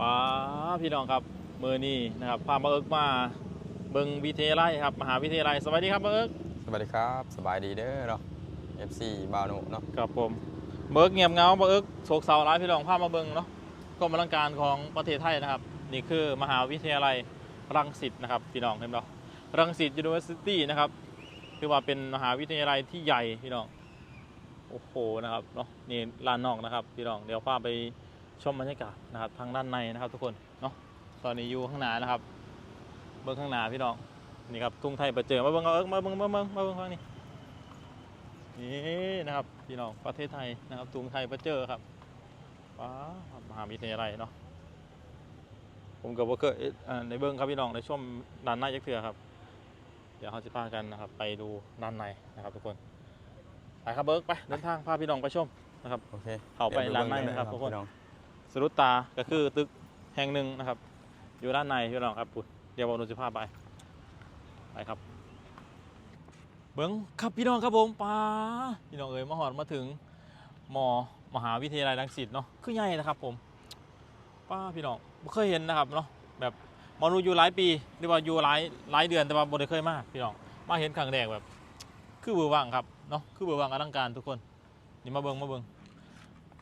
ป้าพี่น้องครับมือนี้นะครับพามาเอิกมาเบิงวิทยาลัยครับมหาวิทยาลัยสวัสดีครับมาเอิกสวัสดีครับสบายดีเด้อเนาะ FC บาวนุเนาะครับผมเบิกเงียบเหงามาเอิกโศกเศร้าร้ายพี่น้องพามาเบิงเนาะกรมอลังการของประเทศไทยนะครับ นี่คือมหาวิทยาลัยรังสิตนะครับพี่น้องเห็นไหมรังสิตยูนิเวอร์ซิตี้นะครับคือว่าเป็นมหาวิทยาลัยที่ใหญ่พี่น้องโอ้โหนะครับเนาะนี่ลานนอกนะครับ พี่น้องเดี๋ยวพาไป ชมบรรยากาศนะครับทางด้านในนะครับ ทุกคนเนาะตอนนี้อยู่ข้างหน้านะครับ เบิ้งข้างหน้าพี่น้องนี่ครับทุ่งไทยประเจอมาเบิ้งเอาเอิกมาเบิ้งมาเบิ้งมาเบิ้งฟังนี่นี่นะครับพี่น้องประเทศไทยนะครับทุ่งไทยประเจอครับว้าวมหาวิทยาลัยเนาะผมกับว่าเคยอ่าในเบิ้งครับพี่น้องในช่วงด้านในยักเถื่อครับ เดี๋ยวเขาจะพากันนะครับ ไปดูด้านในนะครับ ทุกคนไปครับเบิร์กไปเดินทางพาพี่น้องไปชมนะครับโอเคเข้าไปดี๋ยวร้านในเงนะครับทุกคนพี่อง สรุตตาก็คือตึกแห่งหนึ่งนะครับ อยู่ด้านในพี่น้องครับปุ๊ดเดี๋ยวบอลนุสิภาพไปไปครับ เบิ้งครับพี่น้องครับผมป้าพี่น้องเอ๋ยมาหอดมาถึงมมหาวิทยาลัยรังสิตเนาะคือใหญ่นะครับผมป้าพี่น้องเคยเห็นนะครับเนาะแบบมอนูอยู่หลายปีหรือว่าอยู่หลายหลายเดือนแต่ว่าบ่ได้เคยมากพี่น้องมาเห็นครั้งแรกแบบ คือเบือวังครับเนาะคือเบือวังอลังการทุกคนนี่มาเบิ้งมาเบิ้ง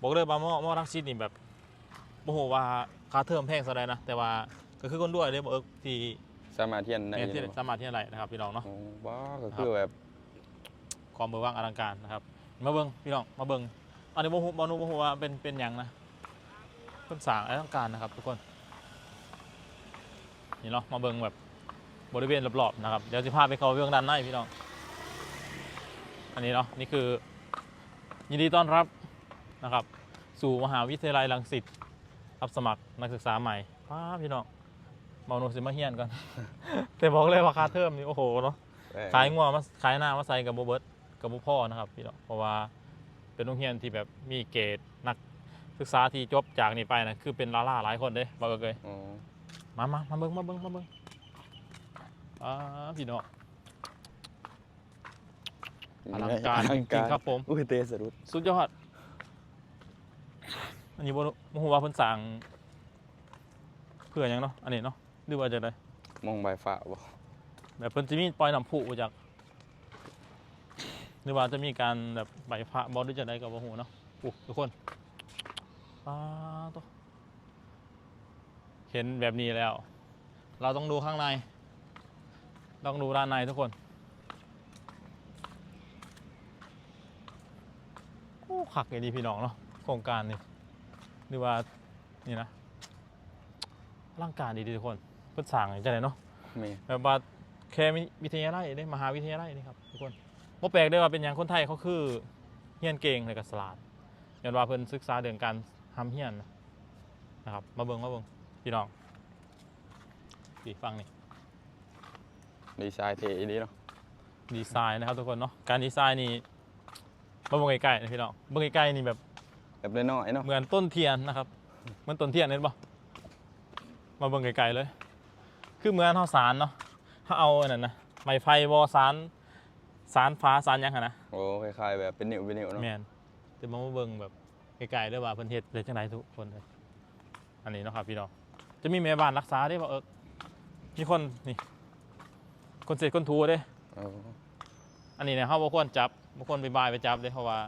บอกเลยว่ามอมอรังสิตนี่แบบ โมโหว่าค่าเทอมแพงสักใดนะ แต่ว่าก็คือคนด้วยเลยบอกเออที่สามารถเทียนในแม่นที่สามารถที่อะไรนะครับพี่น้องเนาะโอ้ว้าก็คือแบบความเบอร์ว่างอลังการนะครับ มาเบิ้งพี่น้องมาเบิ้งอันนี้โมโหโมโนโมโหว่าเป็นเป็นหยังนะเพิ่นสร้างอลังการนะครับ ทุกคน นี่เนาะมาเบิ้งแบบบริเวณรอบๆนะครับ เดี๋ยวจะพาไปเข้าเรื่องด้านในพี่น้อง อันนี้เนาะนี่คือ ยินดีต้อนรับนะครับ สู่มหาวิทยาลัยรังสิต รับสมัครนักศึกษาใหม่ว้าพี่น้องเมาโนสิมาเฮียนก่อน แต่บอกเลยว่าค่าเทอมนี่โอ้โหเนาะเอ้ยขายงัวมาขายหน้ามาใส่กับโบเบิร์ตกับโบพ่อนะครับพี่น้องเพราะว่าเป็นโรงเรียนที่แบบมีเกรดนักศึกษาที่จบจากนี่ไปนะคือเป็นลาล่าหลายคนเด้บอกเลยโอ้มามามาเบิ้งมาเบิ้งมาเบิ้งอ่าพี่น้องอลังการอลังจริงๆครับผมอุ้ยเตะสะดุดสุดยอด อันนี้บ่รู้บ่ฮู้ว่าเพิ่นสั่งเพื่อหยังเนาะอันนี้เนาะหรือว่าจะได มองใบฟ้าบ่แบบเพิ่นจะมีปล่อยน้ำพุจากหรือว่าจะมีการแบบใบพระบ่หรือจะไดก็บ่ฮู้เนาะอู้ทุกคนป้าดตัวเห็นแบบนี้แล้ว เราต้องดูข้างใน ต้องดูด้านในทุกคนโอ้ขักเลยดีพี่น้องเนาะโครงการนี่ หรือว่านี่นะร่างการดีดีทุกคนเพิ่นสั่งจะได้เนาะแม่แบบว่าแค่วิทยาลัยได้มหาวิทยาลัยนี่ครับทุกคนบ่แปลกได้ว่าเป็นอย่างคนไทยเขาคือเฮียนเก่งในกับสลาดย้อนว่าเพิ่นศึกษาเรื่องการทำเฮียนนะนะครับมาเบิ่งมาเบิ่งพี่น้องดีฟังนี่ ดีไซน์เท่ดีเนาะดีไซน์นะครับทุกคนเนาะการดีไซน์นี่มาเบิ่งใกล้ๆนะพี่น้องเบิ่งใกล้ๆนี่แบบ แบบน้อยๆเนาะเหมือนต้นเทียนนะครับเหมือนต้นเทียนเห็นปะมาเบิ่งไกลๆเลย คือเหมือนเฮาสารเนาะเฮาเอาอันนั้นนะไม้ไฟวอสารสารฟ้าสารหยังหั้นนะโอ้คล้ายๆแบบเป็นนิ้วเป็นนิ้วเนาะแมนแต่มาเบิ่งแบบไกลๆด้วยว่าเพิ่นเฮ็ดได้จังไดทุกคนเลยอันนี้เนาะครับพี่น้องจะมีแม่บ้านรักษาได้บ่เอิกมีคนนี่ คนเสร็จคนทูเด้โอ้อันนี้เนี่ยเฮาบ่ควรจับบ่ควรไปบายไปจับเด้เพราะว่า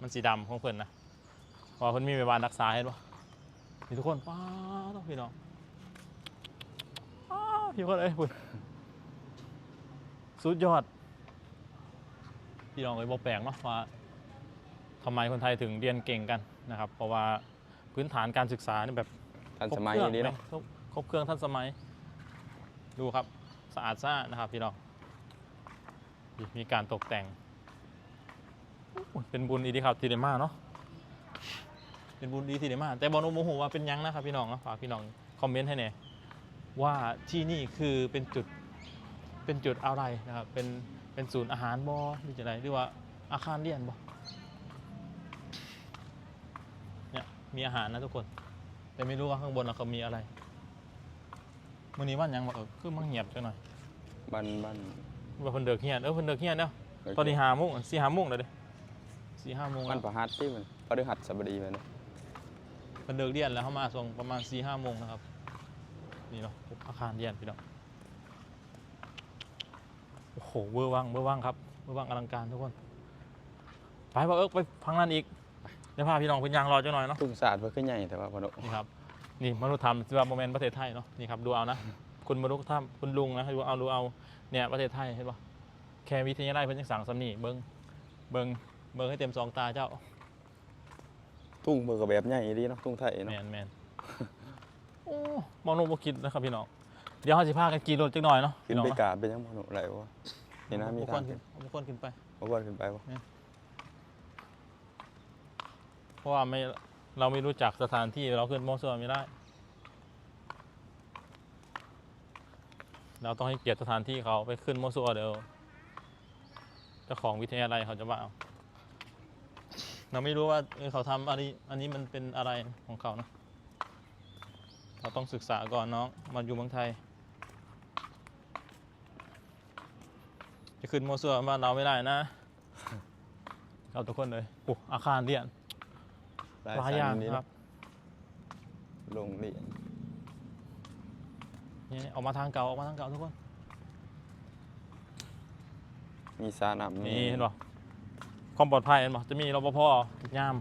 มันสีดำของเพิ่นนะเพราะ ว่าเพิ่นมีแม่บ้านรักษาเห็นบ่นี่ทุกคนป้าดพี่น้องป้าดพี่คนเอ้ยพุ่นสุดยอด พี่น้องเอ้ยบ่แปลกเนาะว่าทำไมคนไทยถึงเรียนเก่งกันนะครับ เพราะว่าพื้นฐานการศึกษานี่แบบทันสมัยครบเครื่องดีเนาะไหครบครบเครื่องทันสมัย ดูครับสะอาดสะอาดนะครับพี่น้องนี่มีการตกแต่งโอ้ยเป็นบุญอีดีครับทีเดมาเนาะ เป็นบุญดีทีเดมาแต่บอลโมโหว่าเป็นหยังนะครับพี่น้องเนาะฝากพี่น้องคอมเมนต์ให้หน่อยว่าที่นี่คือเป็นจุดเป็นจุดอะไรนะครับ เป็นเป็นศูนย์อาหารบอหรือจะไรหรือว่าอาคารเรียนบอเนี่ยมีอาหารนะทุกคน แต่ไม่รู้ว่าข้างบนน่ะเขามีอะไรมื้อนี้วันหยังบ่เออคือมันเงียบจังหน่อยบ้านบ้านว่าเพิ่นเดิกเฮียนเออเพิ่นเดิกเฮียนเนาะตอนนี้5โมง4 5โมงแล้วเด้4 5โมงวัแล้นวประหัสที่มันพฤหัสบดีมันเนาะเพิ่นเป็นเลิกเรียนแล้วเขามาส่งประมาณ4ี่ห้าโมงนะครับ นี่เนาะอาคารเรียนพี่น้องโอ้โหเวอร์วังเวอร์วังครับเวอร์วังอลังการทุกคน ไปบ่เอิกไปพังนั้นอีกเดี๋ยวพาพี่น้องเพิ่นยางรอจังหน่อยเนาะทุ่งศาสตร์เพิ่นขึ้นใหญ่แต่ว่าพอนุนี่ครับนี่มนุษยธรรมที่ว่าโมเมนต์ประเทศไทยเนาะนี่ครับดูเอานะคุณมนุษยธรรมคุณลุงนะดูเอาดูเอาเนี่ยประเทศไทยเห็นปะแค่วิทยาลัยเพิ่นยังสั่งสำนีเบิ้งเบิ้งเบิ้งให้เต็มสองตาเจ้า ทุ่งเพิ่นก็แบบใหญ่ดีเนาะทุ่งไทยแมเนาะนแมนโอ้มองนบ่คิดนะครับพี่น้อง เดี๋ยวเขาสิพากันกี่รถจักหน่อยเนาะขึ้นพี่น้องไปเนาะกราบไปยังพอนุไหลวะนี่นะมีบุคคทางลขึ้ขึ้นนบุคคลขึ้นไป บ่ควรขึ้นไปบ่เพราะว่าไม่เราไม่รู้จักสถานที่เราขึ้นมอเตอร์ไม่ได้ เราต้องให้เกียรติสถานที่เขาไปขึ้นมอเตอร์เดี๋ยวเจ้าของวิทยาลัยเขาจะว่าเอา เราไม่รู้ว่าเออเขาทำอันนี้อันนี้มันเป็นอะไรของเขานะเราต้องศึกษาก่อนน้องมาอยู่เมืองไทย จะขึ้นมอเตอร์บ้านเราไม่ได้นะครับทุกคนเลยโอ้อาคารเรียนหลายหลายอชั้ย่างนนี่ครัเนาะบโรงเรียนนี่ออกมาทางเก่าออกมาทางเก่าทุกคน มีสระน้ำนี่เห็นป่ะ ความปลอดภัยเห็นป่ะจะมีรปภยาม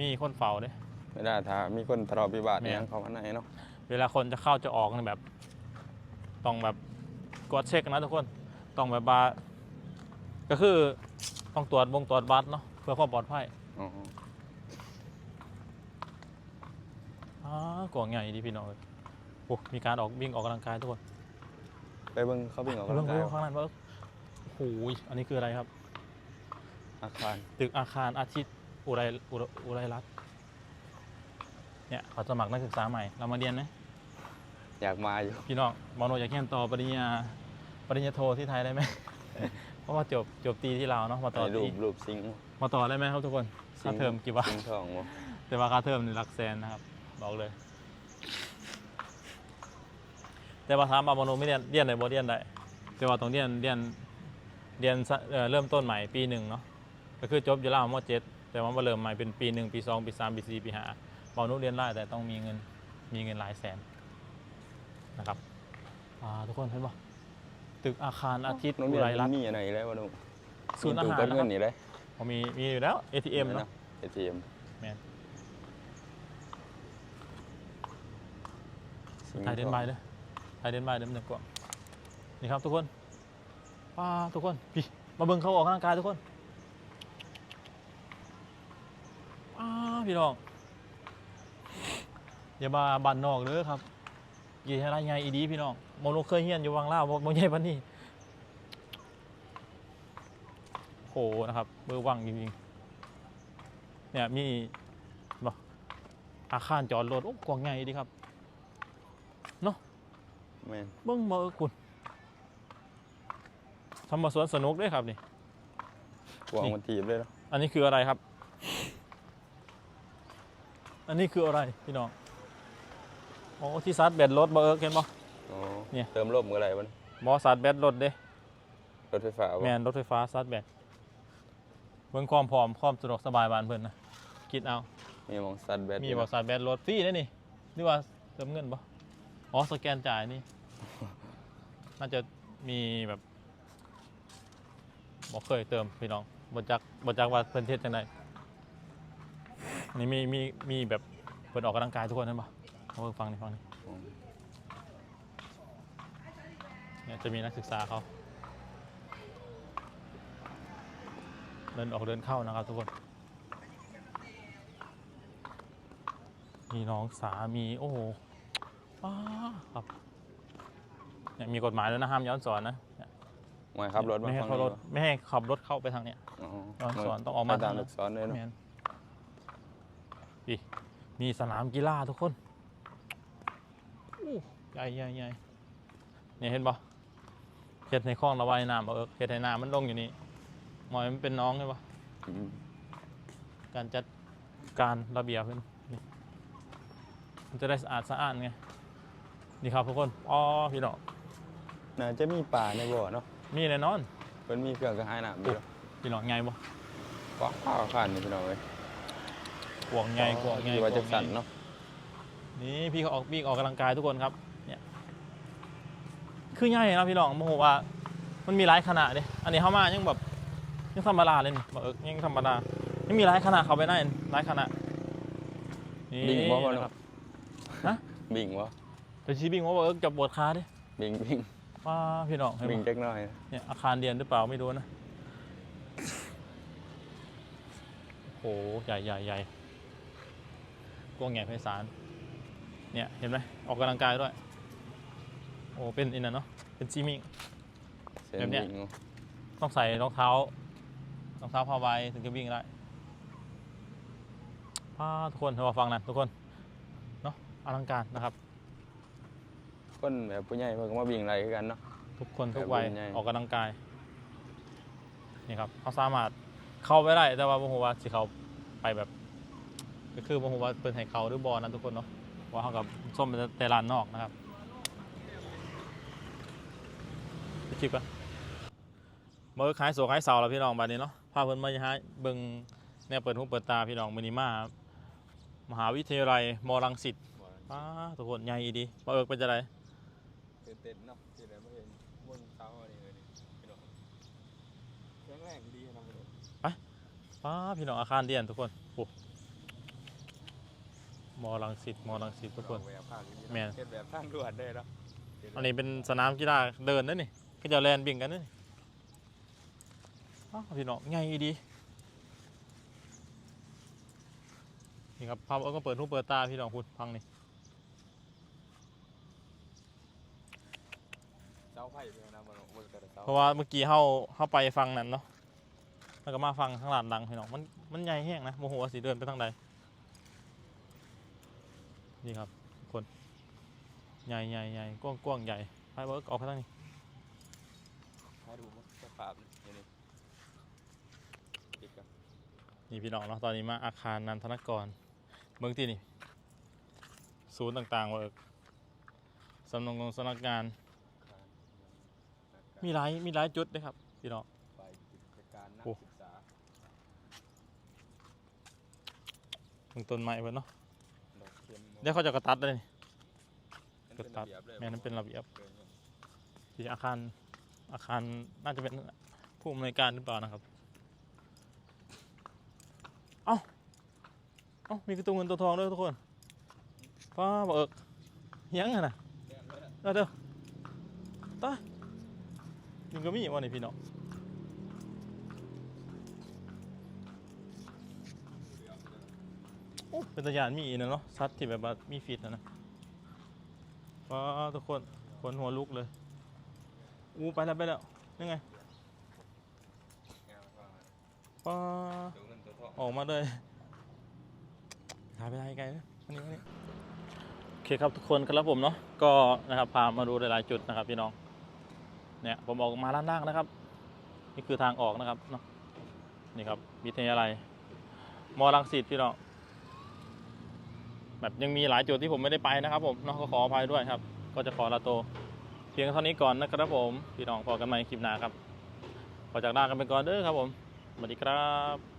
มีคนเฝ้าเด้ไม่ได้ถ้ามีคนทะเลาะวิวาทแม่นอิหยังเข้ามาในเนาะเวลาคนจะเข้าจะออกนี่แบบ ต้องแบบกดเช็คนะทุกคน ต้องแบบบาก็คือต้องตรวจวงตรวจบัตรเนาะเพื่อความปลอดภัยอ๋ออ๋อกล่องใหญ่ดีพี่น้องเลยโอ้มีการออกวิ่งออกกำลังกายทุกคนไปเบิ่งเขาวิ่งออกกำเรื่ลัองงกายเรื่องข้างนั้นว่าโอ้โหอันนี้คืออะไรครับ อาคาร ตึกอาคารอาทิตย์อุไรอุไรอุไรรัตน์เนี่ยเขาสมัครนักศึกษาใหม่ เรามาเรียนไหมอยากมาอยู่พี่น้องมโนอยากเรียนต่อปริญญาปริญญาโทที่ไทยได้ไหม เพราะว่าจบจบตีที่ลาวเนาะมาต่อในรูตีปรูปสิงห์มาต่อได้ไหมครับทุกคนค่าเทอมกี่บาทสิงห์ทองบ่แต่ว่าค่าเทอมนี่หลักแสนนะครับ บอกเลย แต่ว่าถามว่ามโนไม่เรียนเรียนไหนบ่เรียนได้แต่ว่าต้องเรียนเรียนเรียนซะเอ่อเริ่มต้นใหม่ปีหนึ่งเนาะ ก็คือจบอยู่แล้วมเจ็ดแต่ว่ามาเริ่มใหม่เป็นปีหนึ่งปีสองปีสามปีสี่ปีห้าบอนุเรียนได้แต่ต้องมีเงินมีเงินหลายแสนนะครับอ่าทุกคนเห็นปะตึกอาคารอาทิตย์โรงอุเรียนไรรัตน์มีอะไรแล้ววะหนูศูนย์อาหารมีตู้กดนะคเงิรับนนี่เลยผมมีมีอยู่แล้ว ATM เนาะเอทีเอ็มแม่นไทยเดนบายเลยไทยเดนบายเดิมหนึ่งกว่านี่ครับทุกคนป้าทุกคนพี่มาเบิ่งเขาออกกำลังกายทุกคนป้า พี่น้องอย่ามาบันนอกเลยครับยี่ห้อไรไงอีดีพี่น้องโมโนเคยเฮียนอยู่วังล่าวโมใหญ่ปานนี้โหนะครับเบอร์วังจริงๆเนี่ยมีบ่อาคารจอดรถโอ้กว้างใหญ่ดีครับแม่นเบิ้งมาเออคุณทำมาสวนสนุกด้วยครับนี่กวางนี่มันทีบเลยเนาะอันนี้คืออะไรครับ อันนี้คืออะไรพี่น้องโอ้ที่ซัดแบตรถบเอิร์กเห็นบ่ อ๋อเนี่ย เติมลมกับอะไรวะบอซัดแบตรถเด้รถไฟฟ้าแมบ่นรถไฟฟ้าซัดแบตเบิ่งความพร้อมความสะดวกสบายบานเพิ่นนะคิดเอา มีหมองซัดแบตมีอยู่บอเนาะซัดแบตรถฟรีได้นี่หรือว่าเติมเงินบ่อ๋อสแกนจ่ายนี่ น่าจะมีแบบบอกเคยเติมพี่น้องบจักบจักว่าเพิ่นเทศจังไดอั นนี้มีมีมีแบบเพิ่นออกกำลังกายทุกคนนั่นปะเอาเพิ่งฟังนี่ฟังนี่อ๋อเนี่ยจะมีนักศึกษาเขาเดินออกเดินเข้านะครับทุกคน มีน้องสามีโอ้โหว้าครับเนี่ยมีกฎหมายแล้วนะห้ามย้อนสอนนะเนี่ยไม่ครับรถมาไม่ให้ฝั่งเขารถนี้บ่ไม่ให้ขับรถเข้าไปทางเนี้ยอ๋อย้อนสอนต้องออกมาไปตามทางนั้นลูกศรเลยเนาะแมน ดิมีสนามกีฬาทุกคนอู้ใหญ่ใหญ่ใหญ่เนี่ยเห็นปะเฮ็ดในคลองระบายน้ำเอาเอิกเฮ็ดในน้ำมันลงอยู่นี่หมอยมันเป็นน้องใช่ปะอืมการจัดการระเบียบมันนี่มันจะได้สะอาดสะอ้านไงนี่ครับทุกคนอ๋อพี่น้องน่าจะมีป่าในบ่อเนาะมีแน่นอนเพิ่นมีเครื่องกระหายน้ำอยู่พี่น้องไงบ่ว้าวข้านนี่พี่น้องเอ้ย กวางใหญ่กวางใหญ่ที่ว่าจักสันกวางใหญ่เนาะนี่พี่เขาออกวิ่งออกกำลังกายทุกคนครับ เนี่ย คือใหญ่นะพี่น้องโมโหว่า มันมีหลายขนาดเนี่ยอันนี้เข้ามายังแบบยังธรรมดาเลยนี่บอกเออยังธรรมดายังมีหลายขนาดเขาไปได้หลายขนาดนี่บิ่งบ่บ่นะคเนาะรับบิ่งบ่แต่ชีบิงว่าบอกเออจะปวดขาดิบิ่งบิ่งว้าพี่น้องเห็นบิ่งไหมจักหน่อยเนี่ยอาคารเรียนหรือเปล่าไม่รู้นะโอ้โหใหญ่ใหญ่ใหญ่ กวางใหญ่ไพศาลเนี่ยเห็นไหมออกกำลังกายด้วย โอ้เป็นอินนะเนาะเป็นจีมิงเส้นแบบเนี้ยบิ่งต้องใส่รองเท้ารองเท้าผ้าใบถึงจะวิ่งได้ป้าทุกคนเราฟังนะทุกคนเนาะอลังการนะครับ คนแบบผู้ใหญ่เพิ่นก็มาบิ่งไรคือกันเนาะทุกคนทุกวัยแบบเป็นไงออกกำลังกายนี่ครับเขาสามารถเข้าไปได้แต่ว่าโมโหว่าสิเขาไปแบบ ก็คือโมโหว่าเป็นให้เขาหรือบอลนะทุกคนเนาะว่าเขากับส้มเป็นแต่ลานนอกนะครับไปคลิปกันเมื่อขายโสขายเสาแล้วพี่น้องบัดนี้เนาะพาเพิ่นมาให้เบิ่งเนี่ยเปิดหูเปิดตาพี่น้องมินิมามหาวิทยาลัยมรังสิตป้าทุกคนใหญ่อีดีมาเอิกเป็นจะไรตื่นเต้นเนาะที่ได้มาเห็นบนเสาอันนี้เลยพี่น้องแข็งแรงดีนะพี่น้องป้าพี่น้องอาคารเรียนทุกคนโอ้ มอลังสิตมอลังสิตทุกคน แบบภาคนี้แม่น เฮ็ดแบบทางด่วนได้เนาะอันนี้เป็นสนามกีฬาเดินนั่นนี่ก็จะแลนบิ่งกันนั่นนี่อ้าวพี่น้องใหญ่ดีนี่ครับพาเอาก็เปิดหูเปิดตาพี่น้องพูดฟังนี่เสาไผ่เป็นนะมันบนกระเสาเพราะว่าเมื่อกี้เข้าเข้าไปฟังนั้นเนาะแล้วก็มาฟังข้างหลังดังพี่น้องมันมันใหญ่แห้งนะโมโหว่าสีเดินไปทางใด นี่ครับทุกคน ใหญ่ใหญ่ใหญ่กว้างกว้างใหญ่ไปเบิร์กออกไปทางนี้ให้ดูมันสภาพนี่นี่ติดกันนี่พี่น้องเนาะตอนนี้มาอาคารนันทนกร เมืองที่นี่ ศูนย์ต่างๆเวิร์กสำนักงานสำนักงาน มีหลายมีหลายจุดเลยครับ พี่น้องฝ่ายกิจการนักโอ้ศึกษาเมืองต้นไม้เพิ่นเนาะดอก เทียนเดี๋ยวเขาจะกระตัดเลยนี่มันเป็นระเบียบเลยแม่นั้นเป็นระเบียบเกินครับที่อาคารอาคารน่าจะเป็นผู้อำนวยการหรือเปล่านะครับ เอ้า เอ้า มีกระตุ้งเงินตัวทองด้วยทุกคนป้าบอกเอิกยังไงนะแก้มเลยอะเดี๋ยวเดี๋ยวตายยิงก็มีวันนี้พี่น้อง เป็นตะยานมีอีกนะเนาะซัดที่แบบว่ามีฟิตนะนะว้าทุกคนคนหัวลุกเลย อู้ไปแล้วไปแล้วยังไงงามมากเลยว้าออกมาเลยถ่ายไปได้ไกลนะอันนี้อันนี้โอเคครับทุกคนครับผมเนาะก็นะครับพามาดูหลายๆจุดนะครับพี่น้องเนี่ยผมออกมาด้านล่างนะครับ นี่คือทางออกนะครับเนาะนี่ครับวิทยาลัยมอลังสิตพี่น้อง แบบยังมีหลายจุดที่ผมไม่ได้ไปนะครับผมเนาะก็ขออภัยด้วยครับ ก็จะขอลาโต เพียงเท่านี้ก่อนนะครับผม พี่น้องพอกันใหม่คลิปหน้าครับขอจากลากันไปก่อนเด้อครับผมสวัสดีครับ